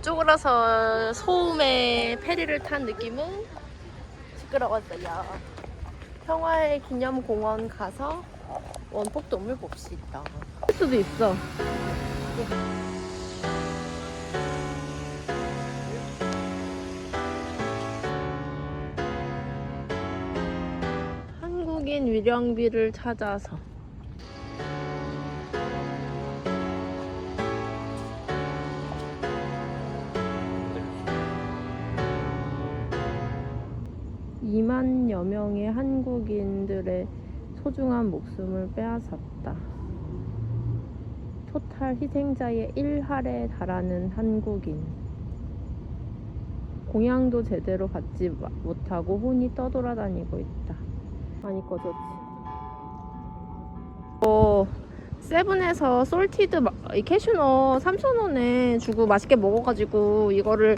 40분 동안 쪼그라서 소음의 페리를 탄 느낌은 시끄러웠어요. 평화의 기념공원 가서 원폭 동물 봅시다. 할 수도 있어. 한국인 위령비를 찾아서 이만여 명의 한국인들의 소중한 목숨을 빼앗았다. 토탈 희생자의 1할에 달하는 한국인. 공양도 제대로 받지 마- 못하고 혼이 떠돌아다니고 있다. 많이 꺼졌지. 어, 세븐에서 솔티드 캐슈너 3,000원에 주고 맛있게 먹어가지고 이거를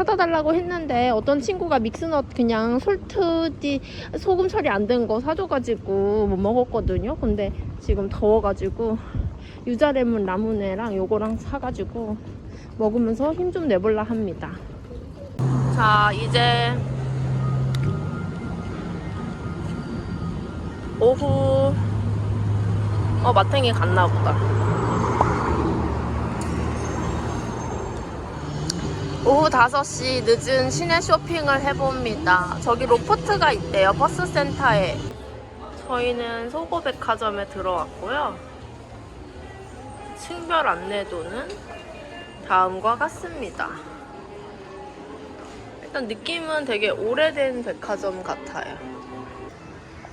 사다 달라고 했는데 어떤 친구가 믹스넛 그냥 솔트지 소금 처리 안 된 거 사줘가지고 못 먹었거든요. 근데 지금 더워가지고 유자레몬 라무네랑 요거랑 사가지고 먹으면서 힘 좀 내볼라 합니다. 자 이제 오후 어 마탱이 갔나 보다. 오후 5시 늦은 시내 쇼핑을 해봅니다. 저기 로포트가 있대요. 버스센터에. 저희는 소고백화점에 들어왔고요. 층별 안내도는 다음과 같습니다. 일단 느낌은 되게 오래된 백화점 같아요.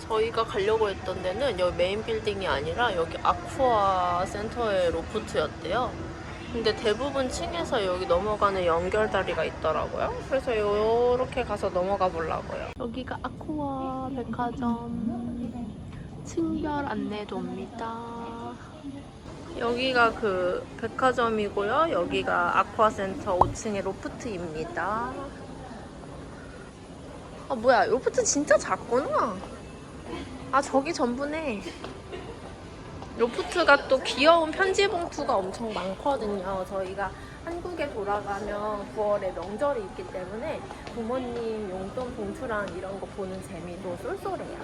저희가 가려고 했던 데는 여기 메인 빌딩이 아니라 여기 아쿠아 센터의 로프트였대요. 근데 대부분 층에서 여기 넘어가는 연결다리가 있더라고요. 그래서 이렇게 가서 넘어가 보려고요. 여기가 아쿠아 백화점 층별 안내도입니다. 여기가 그 백화점이고요. 여기가 아쿠아센터 5층의 로프트입니다. 아 뭐야 로프트 진짜 작구나. 아 저기 전부네. 로프트가 또 귀여운 편지 봉투가 엄청 많거든요. 저희가 한국에 돌아가면 9월에 명절이 있기 때문에 부모님 용돈 봉투랑 이런 거 보는 재미도 쏠쏠해요.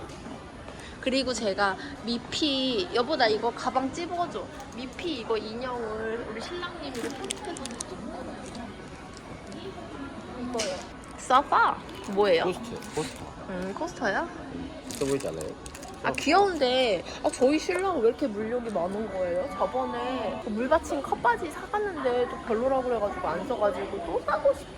그리고 제가 미피 여보 나 이거 가방 찝어줘. 미피 이거 인형을 우리 신랑님이 편집해서 줬거든요. 이거요. 써봐. 뭐예요? 포스트, 포스터. 음 코스터야? 있어 보이지 않아요? 아 귀여운데 아 저희 신랑 왜 이렇게 물욕이 많은 거예요? 저번에 그 물 받친 컵바지 사갔는데 또 별로라고 그래가지고 안 써가지고 또 사고 싶어.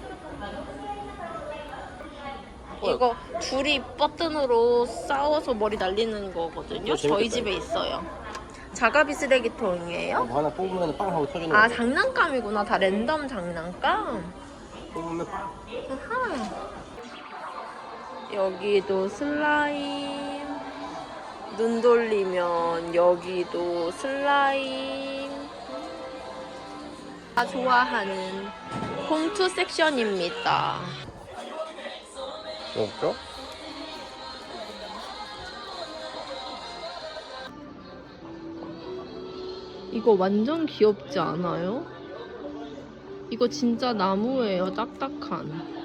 이거 둘이 버튼으로 싸워서 머리 날리는 거거든요. 이거 저희 재밌겠다, 집에 있어요. 자가비 쓰레기통이에요? 뭐 하나 뽑으면 빵 하고 터지는 아 거. 장난감이구나. 다 랜덤 장난감. 뽑으면 아하. 여기도 슬라임. 눈 돌리면 여기도 슬라임. 아 좋아하는 봉투 섹션입니다. 없죠? 이거 완전 귀엽지 않아요? 이거 진짜 나무예요. 딱딱한.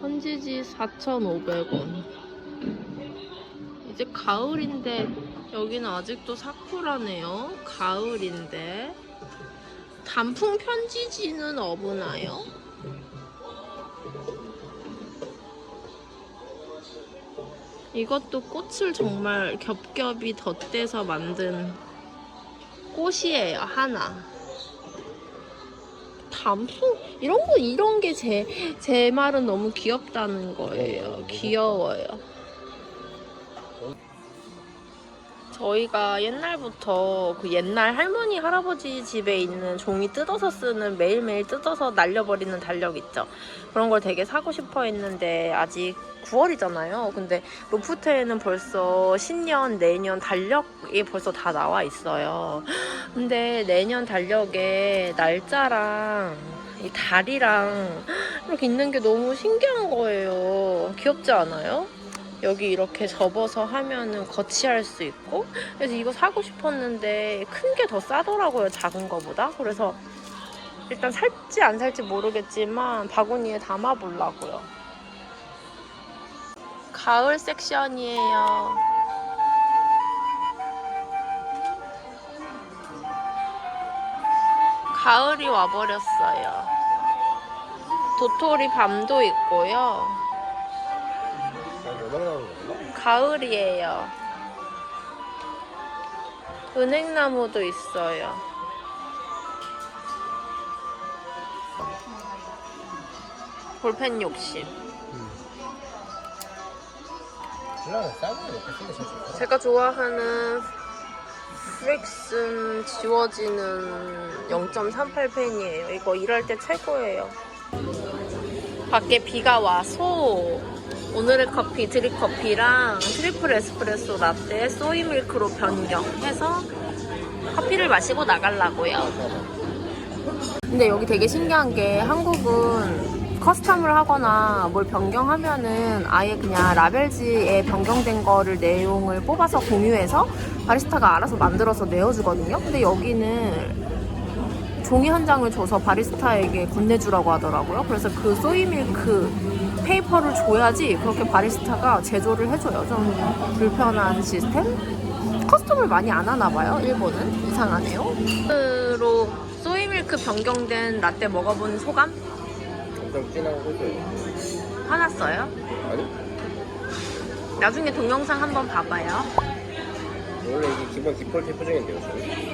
헌지지 4,500원. 이제 가을인데 여기는 아직도 사쿠라네요. 가을인데. 단풍 편지지는 없나요? 이것도 꽃을 정말 겹겹이 덧대서 만든 꽃이에요 하나 단풍 이런 거 이런 게 제 제 말은 너무 귀엽다는 거예요 귀여워요 저희가 옛날부터 그 옛날 할머니 할아버지 집에 있는 종이 뜯어서 쓰는 매일매일 뜯어서 날려버리는 달력 있죠 그런 걸 되게 사고 싶어 했는데 아직 9월이잖아요 근데 로프트에는 벌써 신년 내년 달력이 벌써 다 나와 있어요 근데 내년 달력에 날짜랑 이 달이랑 이렇게 있는 게 너무 신기한 거예요. 귀엽지 않아요? 여기 이렇게 접어서 하면은 거치할 수 있고 그래서 이거 사고 싶었는데 큰 게 더 싸더라고요 작은 거보다 그래서 일단 살지 안 살지 모르겠지만 바구니에 담아 보려고요. 가을 섹션이에요. 가을이 와버렸어요. 도토리 밤도 있고요. 가을이에요. 은행나무도 있어요. 볼펜 욕심. 제가 좋아하는 프릭슨 지워지는 0.38펜이에요. 이거 일할 때 최고예요. 밖에 비가 와서 오늘의 커피 드립 커피랑 트리플 에스프레소 라떼 소이 밀크로 변경해서 커피를 마시고 나가려고요. 근데 여기 되게 신기한 게 한국은 커스텀을 하거나 뭘 변경하면은 아예 그냥 라벨지에 변경된 거를 내용을 뽑아서 공유해서 바리스타가 알아서 만들어서 내어주거든요. 근데 여기는 종이 한 장을 줘서 바리스타에게 건네주라고 하더라고요. 그래서 그 소이밀크 페이퍼를 줘야지 그렇게 바리스타가 제조를 해줘요. 좀 불편한 시스템? 커스텀을 많이 안 하나 봐요. 일본은 이상하네요. 으로 소이밀크 변경된 라떼 먹어본 소감? 엄청 진하고 고소해요. 화났어요? 아니? 나중에 동영상 한번 봐봐요. 원래 이게 기본 디폴트 표정인데요, 저는.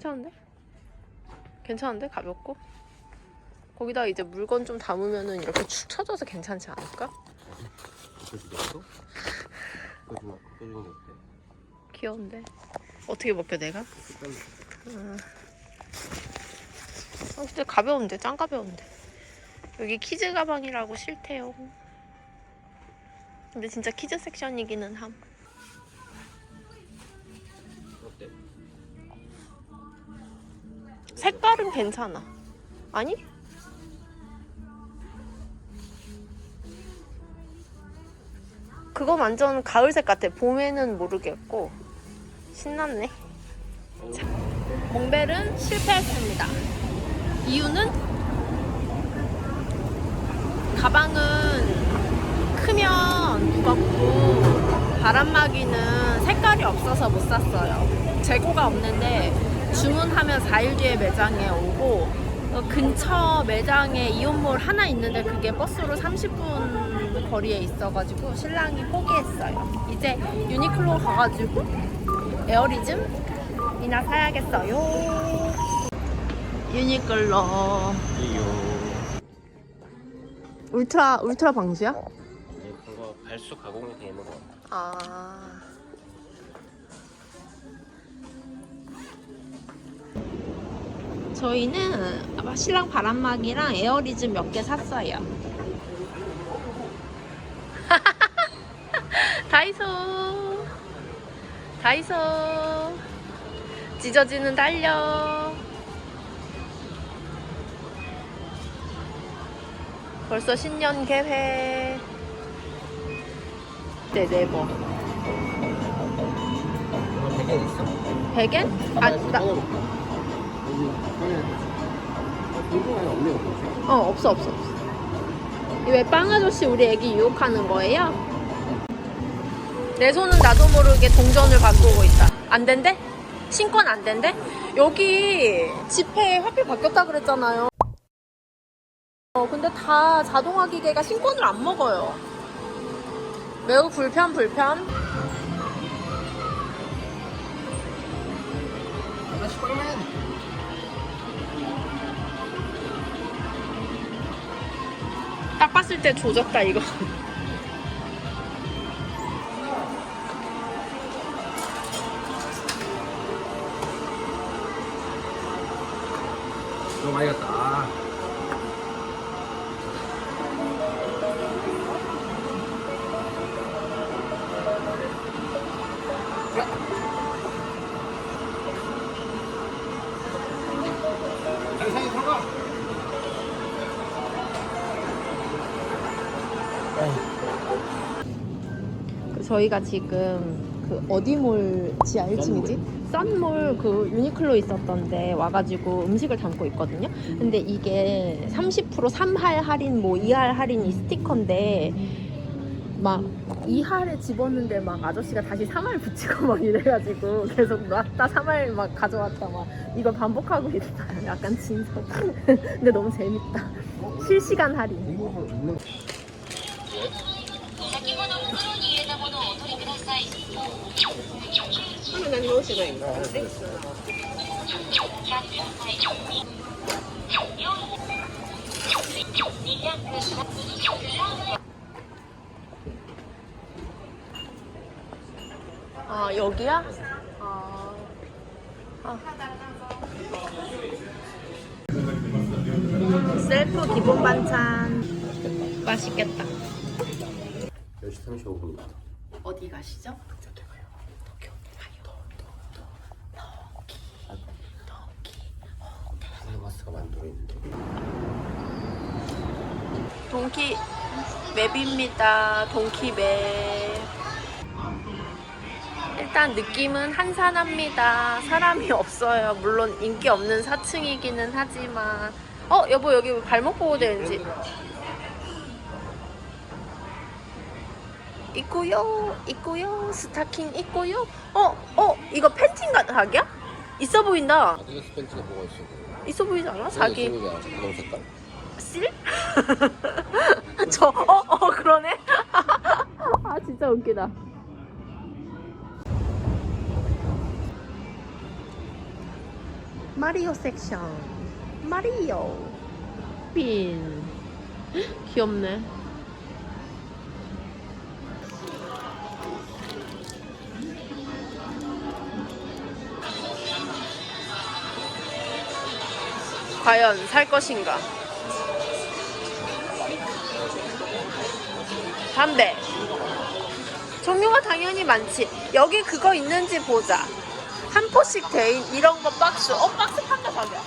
괜찮은데? 괜찮은데? 가볍고? 거기다 이제 물건 좀 담으면은 이렇게 축 처져서 괜찮지 않을까? 귀여운데? 어떻게 먹게 내가? 아, 근데 가벼운데? 짱 가벼운데? 여기 키즈 가방이라고 싫대요. 근데 진짜 키즈 섹션이기는 함. 색깔은 괜찮아. 아니? 그거 완전 가을색 같아. 봄에는 모르겠고. 신났네. 자, 몽벨은 실패했습니다. 이유는 가방은 크면 무겁고 바람막이는 색깔이 없어서 못 샀어요. 재고가 없는데 주문하면 4일 뒤에 매장에 오고 어, 근처 매장에 이온몰 하나 있는데 그게 버스로 30분 거리에 있어가지고 신랑이 포기했어요. 이제 유니클로 가가지고 에어리즘이나 사야겠어요. 유니클로. 울트라 울트라 방수야? 이제 그거 발수 가공이 돼 있는 거 같아. 아. 저희는 신랑 바람막이랑 에어리즘 몇 개 샀어요. 다이소. 다이소. 찢어지는 달력. 벌써 신년 계획. 네, 네버. 베개 있어? 베겐? 아, 나, 어, 없어, 없어, 없어. 왜빵 아저씨 우리 애기 유혹하는 거예요? 내 손은 나도 모르게 동전을 바꾸고 있다. 안 된대? 신권 안 된대? 여기 지폐 화폐 바뀌었다 그랬잖아요. 어, 근데 다 자동화 기계가 신권을 안 먹어요. 매우 불편, 불편. 빵 딱 봤을 때 조졌다, 이거. 너무 많이 갔다. 저희가 지금 그 어디몰 지하 1층이지? 썬몰 그 유니클로 있었던데 와가지고 음식을 담고 있거든요. 근데 이게 30% 3할 할인 뭐 2할 할인이 스티커인데 막 2할에 집었는데 막 아저씨가 다시 3할 붙이고 막 이래가지고 계속 놨다 3할 막 가져왔다 막 이걸 반복하고 있다. 약간 진석. 근데 너무 재밌다. 실시간 할인. 하면 난 싫어 이거. 아 여기야? 아. 아. 셀프 기본 반찬. 맛있겠다. 10시 35분입니다. 어디 가시죠? 도쿄 가요. 도쿄 가요. 하나마스가 만들어 있는데. 동키 맵입니다. 동키 맵. 일단 느낌은 한산합니다. 사람이 없어요. 물론 인기 없는 4층이기는 하지만. 어, 여보, 여기 왜 발목 보호 되는지. 있고요, 있고요. 스타킹 있고요. 어, 어, 이거 팬티인가 자기야? 있어 보인다. 아디다스 팬츠가 뭐가 있어? 있어 보이지 않아? 자기. 쓸? 저, 어, 어, 그러네? 아, 진짜 웃기다. 마리오 섹션. 마리오. 빈. 헉, 귀엽네. 과연 살 것인가? 담배. 종류가 당연히 많지. 여기 그거 있는지 보자. 한 포씩 대인 이런 거 박스. 어 박스 판다 자기야.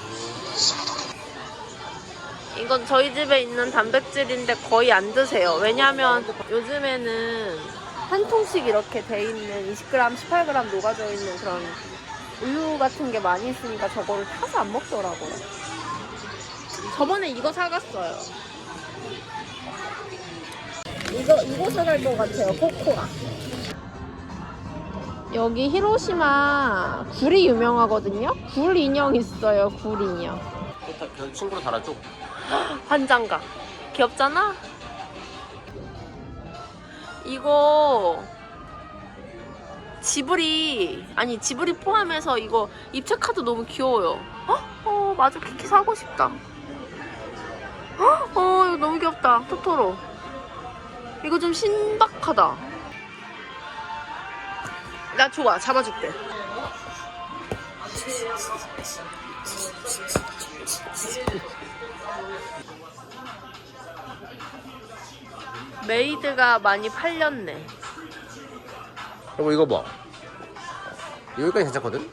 이건 저희 집에 있는 단백질인데 거의 안 드세요. 왜냐면 요즘에는 한 통씩 이렇게 돼 있는 20g, 18g 녹아져 있는 그런 우유 같은 게 많이 있으니까 저거를 타서 안 먹더라고요. 저번에 이거 사갔어요. 이거 이거 사갈 것 같아요. 코코아. 여기 히로시마 굴이 유명하거든요. 굴 인형 있어요. 굴 인형. 그 친구로 달아줘. 환장가. 귀엽잖아. 이거 지브리 아니 지브리 포함해서 이거 입체 카드 너무 귀여워요. 어? 어 맞아 키키 사고 싶다. 어? 어 이거 너무 귀엽다. 토토로. 이거 좀 신박하다. 나 좋아 잡아줄게. 메이드가 많이 팔렸네. 여보 이거 봐. 여기까지 괜찮거든?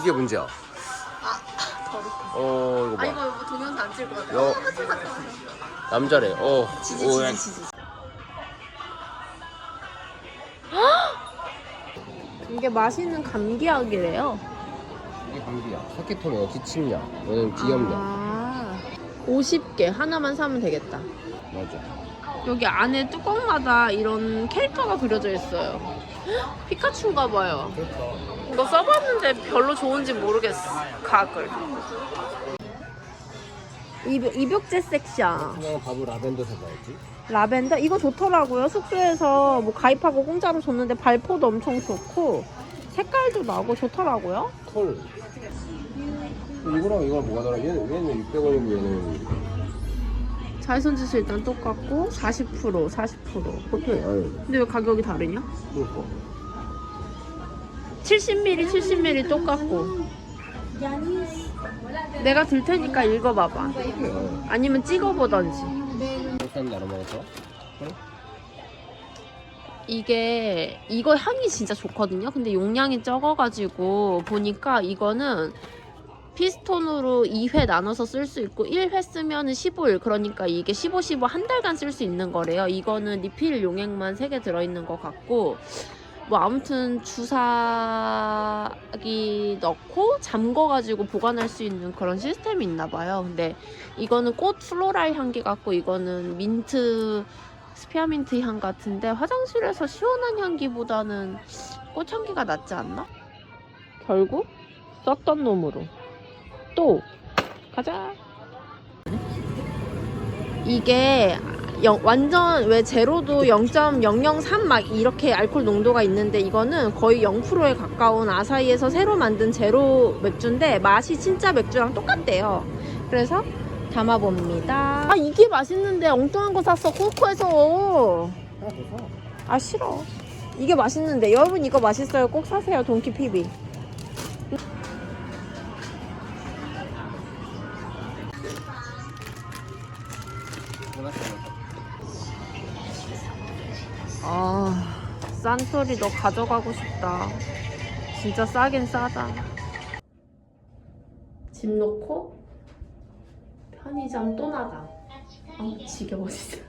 이게 문제야. 어 이거 봐. 아 이거 이거 동영상 안 찍을 것 같아. 여- 어. 남자래. 어. 지지 오, 야. 지지 지지. 이게 맛있는 감기약이래요. 이게 감기야. 사케토네요. 기침약. 얘는 비염약. 아, 50개 하나만 사면 되겠다. 맞아. 여기 안에 뚜껑마다 이런 캐릭터가 그려져 있어요. 헉, 피카츄인가 봐요. 그렇다. 이거 써봤는데 별로 좋은지 모르겠어. 각을. 입, 입욕제 섹션. 그냥 밥을 라벤더 사봐야지. 라벤더 이거 좋더라고요. 숙소에서 뭐 가입하고 공짜로 줬는데 발포도 엄청 좋고 색깔도 나고 좋더라고요. 털. 이거랑 이거랑 뭐가 다르? 얘는 얘는 600원이고 얘는 자외선 지수 일단 똑같고 40% 40%. 커피. 아유. 근데 왜 가격이 다르냐? 그러니까. 70ml 70ml 똑같고. 내가 들 테니까 읽어봐봐. 아니면 찍어보던지. 사람 나눠 먹어서. 이게 이거 향이 진짜 좋거든요. 근데 용량이 적어가지고 보니까 이거는 피스톤으로 2회 나눠서 쓸 수 있고 1회 쓰면 15일 그러니까 이게 15, 15 한 달간 쓸 수 있는 거래요. 이거는 리필 용액만 3개 들어있는 것 같고 뭐 아무튼 주사기 넣고 잠궈가지고 보관할 수 있는 그런 시스템이 있나 봐요. 근데 이거는 꽃 플로랄 향기 같고 이거는 민트 스피아민트 향 같은데 화장실에서 시원한 향기보다는 꽃 향기가 낫지 않나? 결국 썼던 놈으로 또 가자. 이게 영- 완전 왜 제로도 0.003 막 이렇게 알코올 농도가 있는데 이거는 거의 0%에 가까운 아사히에서 새로 만든 제로 맥주인데 맛이 진짜 맥주랑 똑같대요. 그래서 담아봅니다. 아 이게 맛있는데 엉뚱한 거 샀어 코코에서. 아 싫어. 이게 맛있는데 여러분 이거 맛있어요. 꼭 사세요 돈키 피비. 아, 싼소리 너 가져가고 싶다. 진짜 싸긴 싸다. 집 놓고 편의점 또 나가. 아, 지겨워 진짜.